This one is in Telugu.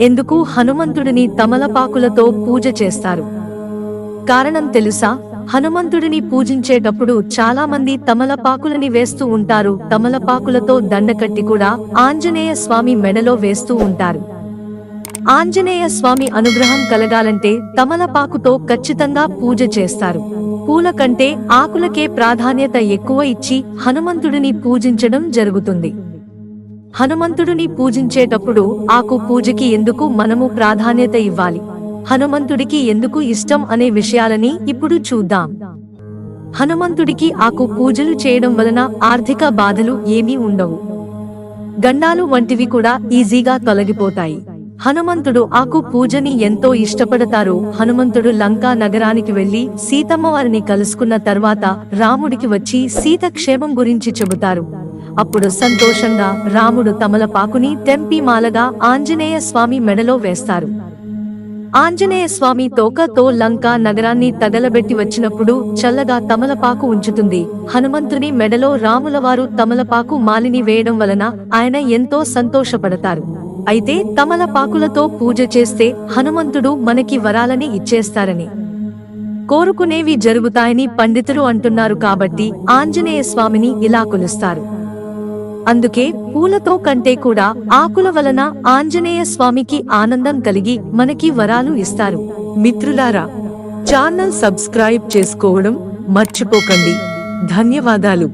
ఎందుకు హనుమంతుడిని తమలపాకులతో పూజ చేస్తారు? కారణం తెలుసా? హనుమంతుడిని పూజించేటప్పుడు చాలా మంది తమలపాకులని వేస్తూ ఉంటారు. తమలపాకులతో దండకట్టి కూడా ఆంజనేయ స్వామి మెడలో వేస్తూ ఉంటారు. ఆంజనేయ స్వామి అనుగ్రహం కలగాలంటే తమలపాకుతో ఖచ్చితంగా పూజ చేస్తారు. పూల కంటే ఆకులకే ప్రాధాన్యత ఎక్కువ ఇచ్చి హనుమంతుడిని పూజించడం జరుగుతుంది. హనుమంతుడిని పూజించేటప్పుడు ఆకు పూజకి ఎందుకు మనము ప్రాధాన్యత ఇవ్వాలి? హనుమంతుడికి ఎందుకు ఇష్టం అనే విషయాలని ఇప్పుడు చూద్దాం. హనుమంతుడికి ఆకు పూజలు చేయడం వలన ఆర్థిక బాధలు ఏమీ ఉండవు. గండాలు వంటివి కూడా ఈజీగా తొలగిపోతాయి. హనుమంతుడు ఆకు పూజని ఎంతో ఇష్టపడతారు. హనుమంతుడు లంకా నగరానికి వెళ్ళి సీతమ్మ వారిని కలుసుకున్న తర్వాత రాముడికి వచ్చి సీత క్షేమం గురించి చెబుతారు. అప్పుడు సంతోషంగా రాముడు తమలపాకుని తెంపి మాలగా ఆంజనేయ స్వామి మెడలో వేస్తారు. ఆంజనేయ స్వామి తోకతో లంకా నగరాన్ని తగలబెట్టి వచ్చినప్పుడు చల్లగా తమలపాకు ఉంచుతుంది. హనుమంతుని మెడలో రాములవారు తమలపాకు మాలిని వేయడం వలన ఆయన ఎంతో సంతోషపడతారు. అయితే తమలపాకులతో పూజ చేస్తే హనుమంతుడు మనకి వరాలని ఇచ్చేస్తారని. కోరుకునేవి జరుగుతాయని పండితులు అంటున్నారు కాబట్టి ఆంజనేయ స్వామిని ఇలా కొలుస్తారు. అందుకే పూలతో కంటే కూడా ఆకుల వలన ఆంజనేయ స్వామికి ఆనందం కలిగి మనకి వరాలు ఇస్తారు. మిత్రులారా ఛానల్ సబ్స్క్రైబ్ చేసుకోవడం మర్చిపోకండి. ధన్యవాదాలు.